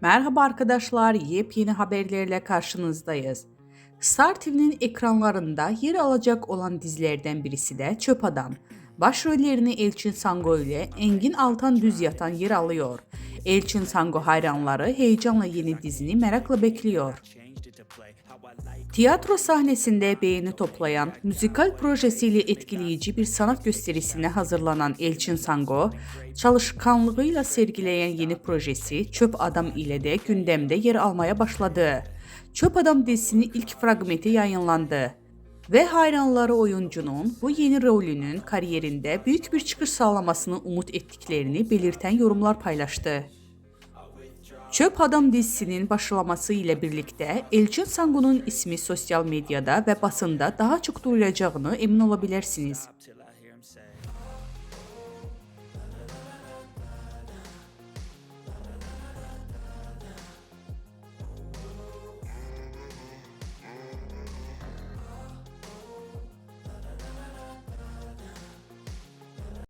Merhaba arkadaşlar, yepyeni haberlerle karşınızdayız. Star TV'nin ekranlarında yer alacak olan dizilerden birisi de Çöp Adam. Başrollerini Elçin Sango ile Engin Altan Düz Yatan yer alıyor. Elçin Sango hayranları heyecanla yeni dizini merakla bekliyor. Tiyatro sahnesinde beğeni toplayan, müzikal projesiyle etkileyici bir sanat gösterisine hazırlanan Elçin Sango, çalışkanlığıyla sergileyen yeni projesi Çöp Adam ile de gündemde yer almaya başladı. Çöp Adam dizisinin ilk fragmenti yayınlandı ve hayranları oyuncunun bu yeni rolünün kariyerinde büyük bir çıkış sağlamasını umut ettiklerini belirten yorumlar paylaştı. Çöp Adam dizisinin başlaması ile birlikte Elçin Sangu'nun ismi sosyal medyada ve basında daha çok duyulacağını emin olabilirsiniz.